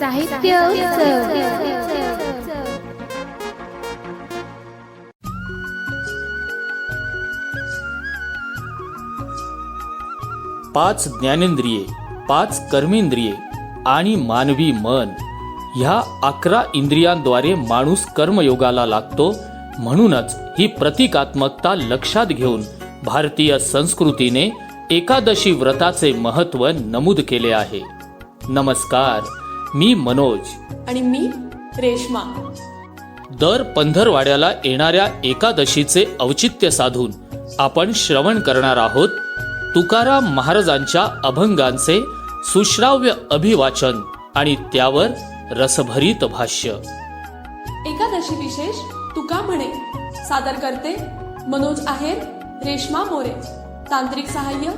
साहित्य पाच ज्ञानेंद्रिये पाच कर्मेंद्रिये आणि मानवी मन ह्या अकरा इंद्रियांद्वारे माणूस कर्मयोगाला लागतो म्हणूनच ही प्रतिकात्मकता लक्षात घेऊन भारतीय संस्कृतीने एकादशी व्रताचे महत्त्व नमूद केले आहे. नमस्कार. मी मनोज. आणि मी रेश्मा. दर पंधरवाड्याला येणाऱ्या एकादशीचे औचित्य साधून आपण श्रवण करणार आहोत तुकाराम महाराजांच्या अभंगांचे सुश्राव्य अभिवाचन आणि त्यावर रसभरीत भाष्य. एकादशी विशेष तुका म्हणे. सादर करते मनोज आहेर रेश्मा मोरे. तांत्रिक सहाय्य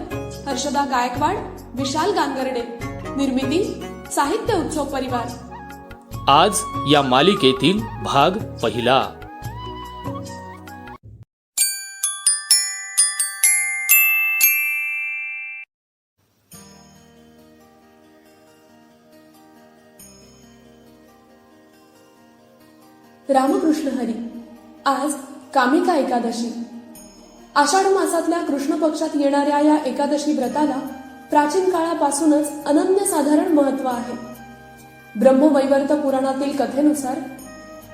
हर्षदा गायकवाड विशाल गांगर्डे. निर्मिती साहित्य उत्सव परिवार. आज या मालिकेतील भाग पहिला. रामकृष्ण हरी आज कामिका एकादशी. आषाढ मासातल्या कृष्ण पक्षात येणाऱ्या या एकादशी व्रताला प्राचीन काळापासूनच अनन्यसाधारण महत्त्व आहे. ब्रह्मवैवर्त पुराणातील कथेनुसार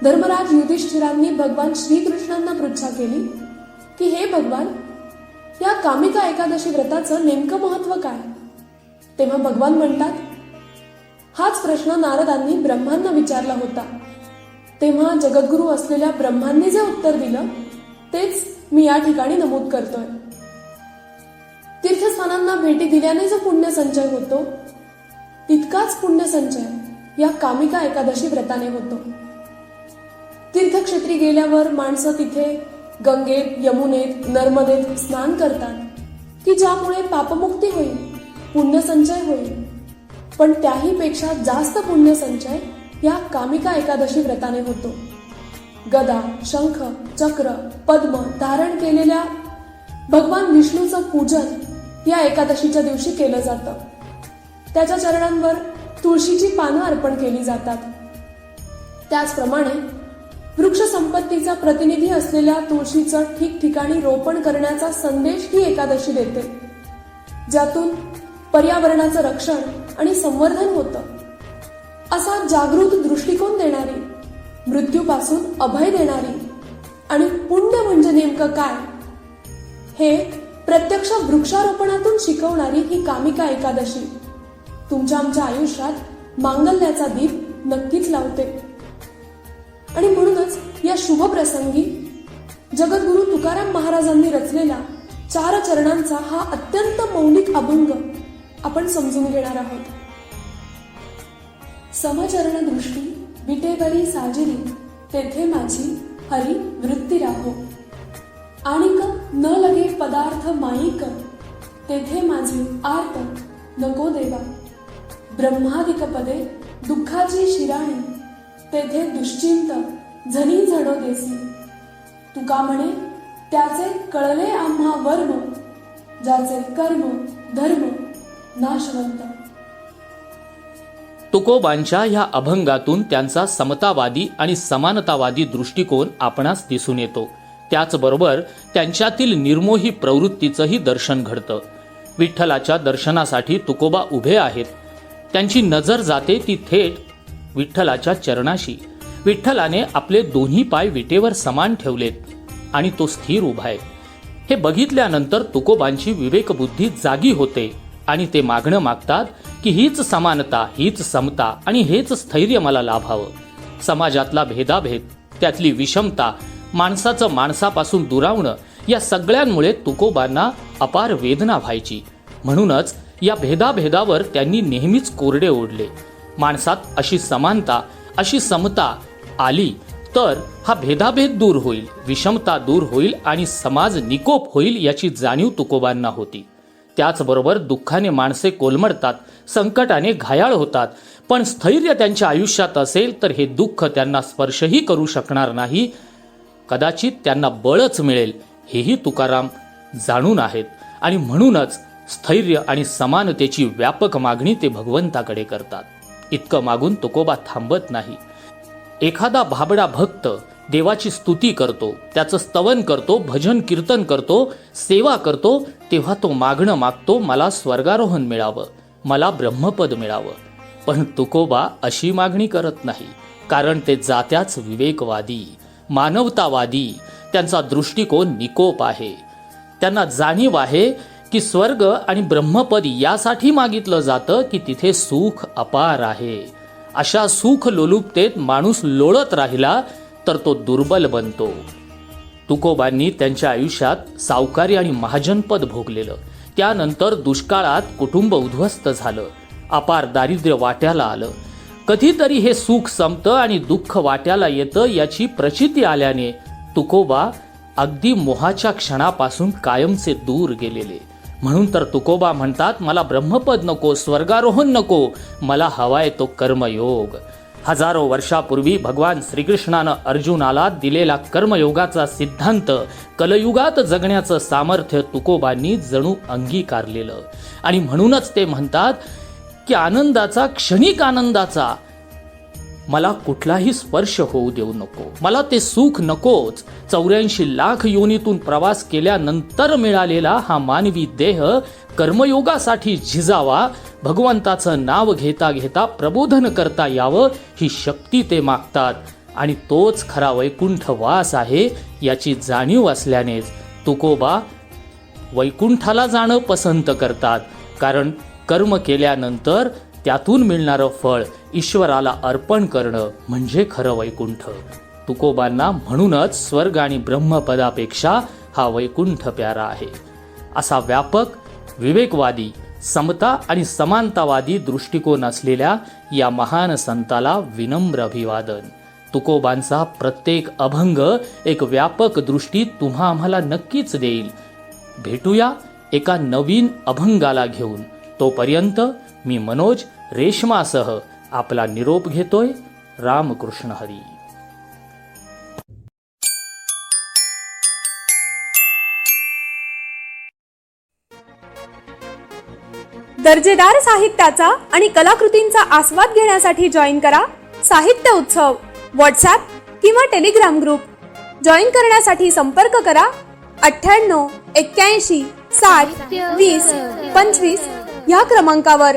धर्मराज युधिष्ठिरांनी भगवान श्रीकृष्णांना पृच्छा केली की हे भगवान या कामिका एकादशी व्रताचं नेमकं महत्त्व काय? तेव्हा भगवान म्हणतात हाच प्रश्न नारदांनी ब्रह्मांना विचारला होता. तेव्हा जगद्गुरु असलेल्या ब्रह्मांनी जे उत्तर दिलं तेच मी या ठिकाणी नमूद करतोय. तीर्थस्थानांना भेटी दिल्याने जो पुण्य संचय होतो तितकाच पुण्य संचय या कामिका एकादशी व्रताने होतो. तीर्थक्षेत्री गेल्यावर माणसं तिथे गंगेत यमुनेत नर्मदेत स्नान करतात की ज्यामुळे पापमुक्ती होईल पुण्य संचय होईल. पण त्याही पेक्षा जास्त पुण्य संचय या कामिका एकादशी व्रताने होतो. गदा शंख चक्र पद्म धारण केलेल्या भगवान विष्णूचं पूजन या एकादशीच्या दिवशी केलं जातं. त्याच्या चरणांवर तुळशीची पानं अर्पण केली जातात. त्याचप्रमाणे वृक्ष संपत्तीचा प्रतिनिधी असलेल्या तुळशीचं ठिकठिकाणी रोपण करण्याचा संदेश ही एकादशी देते. ज्यातून पर्यावरणाचं रक्षण आणि संवर्धन होतं. असा जागृत दृष्टिकोन देणारी मृत्यूपासून अभय देणारी आणि पुण्य म्हणजे नेमकं काय हे प्रत्यक्ष वृक्षारोपणातून शिकवणारी ही कामिका एकादशी. तुमच्या आमच्या आयुष्यात मांगल्याचा दीप नक्कीच लावते. आणि म्हणूनच या शुभ प्रसंगी जगद्गुरु तुकाराम महाराजांनी रचलेला चार चरणांचा हा अत्यंत मौलिक अभंग आपण समजून घेणार आहोत. समचरण दृष्टी विटेवरी साजिरी तेथे माझी हरी वृत्ती राहो. आणि न लगे पदार्थ तेथे माझे आर्त नको देवा. ब्रह्मादिक पदे दुःखाची शिराणी तेथे दुश्चिंत झनी झडो देसी. तुका म्हणे त्याचे कळले आम्हा वर्म ज्याचे कर्म धर्म नाशवंत. तुकोबांच्या ह्या अभंगातून त्यांचा समतावादी आणि समानतावादी दृष्टिकोन आपणास दिसून येतो. त्याचबरोबर त्यांच्यातील निर्मोही प्रवृत्तीचंही दर्शन घडतं. विठ्ठलाच्या दर्शनासाठी तुकोबा उभे आहेत. त्यांची नजर जाते ती थेट विठ्ठलाच्या चरणाशी. विठ्ठलाने आपले दोन्ही पाय विटेवर समान ठेवलेत आणि तो स्थिर उभा आहे. हे बघितल्यानंतर तुकोबांची विवेकबुद्धी जागी होते आणि ते मागणं मागतात की हीच समानता हीच समता आणि हेच स्थैर्य मला लाभावं. समाजातला भेदाभेद त्यातली विषमता माणसाचं माणसापासून दुरावणं या सगळ्यांमुळे तुकोबांना अपार वेदना व्हायची. म्हणूनच या भेदाभेदावर त्यांनी नेहमीच कोरडे ओढले. माणसात अशी समानता अशी समता आली तर हा भेदाभेद दूर होईल विषमता दूर होईल आणि समाज निकोप होईल याची जाणीव तुकोबांना होती. त्याचबरोबर दुःखाने माणसे कोलमडतात संकटाने घायाळ होतात पण स्थैर्य त्यांच्या आयुष्यात असेल तर हे दुःख त्यांना स्पर्शही करू शकणार नाही. कदाचित त्यांना बळच मिळेल. हेही तुकाराम जाणून आहेत आणि म्हणूनच स्थैर्य आणि समानतेची व्यापक मागणी ते भगवंताकडे करतात. इतकं मागून तुकोबा थांबत नाही. एखादा भाबडा भक्त देवाची स्तुती करतो त्याचं स्तवन करतो भजन कीर्तन करतो सेवा करतो तेव्हा तो मागणं मागतो मला स्वर्गारोहण मिळावं मला ब्रह्मपद मिळावं. पण तुकोबा अशी मागणी करत नाही कारण ते जात्याच विवेकवादी मानवतावादी त्यांचा दृष्टिकोन निकोप आहे. त्यांना जाणीव आहे की स्वर्ग आणि ब्रह्मपद यासाठी मागितलं जातं की तिथे सुख अपार आहे. अशा सुख लोलुपतेत माणूस लोळत राहिला तर तो दुर्बल बनतो. तुकोबांनी त्यांच्या आयुष्यात सावकारी आणि महाजनपद भोगलेलं. त्यानंतर दुष्काळात कुटुंब उद्ध्वस्त झालं. अपार दारिद्र्य वाट्याला आलं. कधीतरी हे सुख संपतं आणि दुःख वाट्याला येतं याची प्रचिती आल्याने तुकोबा अगदी मोहाच्या क्षणापासून कायमचे दूर गेलेले. म्हणून तर तुकोबा म्हणतात मला ब्रह्मपद नको स्वर्गारोहण नको मला हवाय तो कर्मयोग. हजारो वर्षापूर्वी भगवान श्रीकृष्णानं अर्जुनाला दिलेला कर्मयोगाचा सिद्धांत कलयुगात जगण्याचं सामर्थ्य तुकोबांनी जणू अंगीकारलेलं. आणि म्हणूनच ते म्हणतात की आनंदाचा क्षणिक आनंदाचा मला कुठलाही स्पर्श होऊ देऊ नको. मला ते सुख नकोच. चौऱ्याऐंशी लाख योनीतून प्रवास केल्यानंतर मिळालेला हा मानवी देह कर्मयोगासाठी झिजावा भगवंताचं नाव घेता घेता प्रबोधन करता यावं ही शक्ती ते मागतात. आणि तोच खरा वैकुंठ वास आहे याची जाणीव असल्यानेच तुकोबा वैकुंठाला जाणं पसंत करतात. कारण कर्म केल्यानंतर त्यातून मिळणारं फळ ईश्वराला अर्पण करणं म्हणजे खरं वैकुंठ. तुकोबांना म्हणूनच स्वर्ग आणि ब्रह्मपदापेक्षा हा वैकुंठ प्यारा आहे. असा व्यापक विवेकवादी समता आणि समानतावादी दृष्टिकोन असलेल्या या महान संताला विनम्र अभिवादन. तुकोबांचा प्रत्येक अभंग एक व्यापक दृष्टी तुम्हा आम्हाला नक्कीच देईल. भेटूया एका नवीन अभंगाला घेऊन. तोपर्यंत मी मनोज रेशमासह आपला निरोप घेतोय रामकृष्ण हरी. दर्जेदार साहित्याचा आणि कलाकृतींचा आस्वाद घेण्यासाठी जॉईन करा साहित्य उत्सव. व्हॉट्सॲप किंवा टेलिग्राम ग्रुप जॉईन करण्यासाठी संपर्क करा अठ्ठ्याण्णव एक्क्याऐंशी साठ वीस पंचवीस ह्या क्रमांकावर.